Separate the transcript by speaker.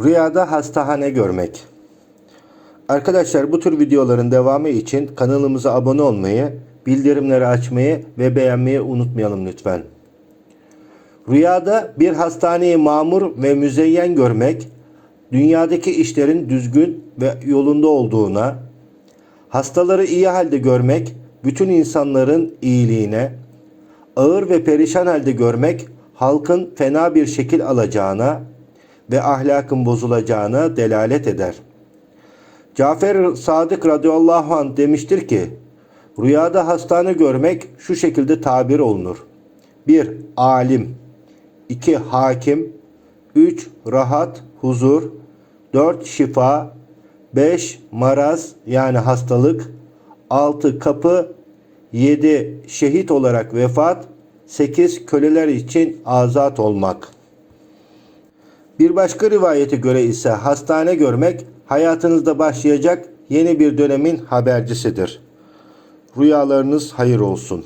Speaker 1: Rüyada hastahane görmek. Arkadaşlar bu tür videoların devamı için kanalımıza abone olmayı, bildirimleri açmayı ve beğenmeyi unutmayalım lütfen. Rüyada bir hastaneyi mamur ve müzeyyen görmek, dünyadaki işlerin düzgün ve yolunda olduğuna, hastaları iyi halde görmek, bütün insanların iyiliğine, ağır ve perişan halde görmek, halkın fena bir şekil alacağına ve ahlakın bozulacağına delalet eder. Cafer Sadık radıyallahu anh demiştir ki, rüyada hastane görmek şu şekilde tabir olunur. 1. Alim 2. Hakim 3. Rahat, huzur 4. Şifa 5. Maraz yani hastalık 6. Kapı 7. Şehit olarak vefat 8. Köleler için azat olmak. Bir başka rivayete göre ise hastane görmek hayatınızda başlayacak yeni bir dönemin habercisidir. Rüyalarınız hayır olsun.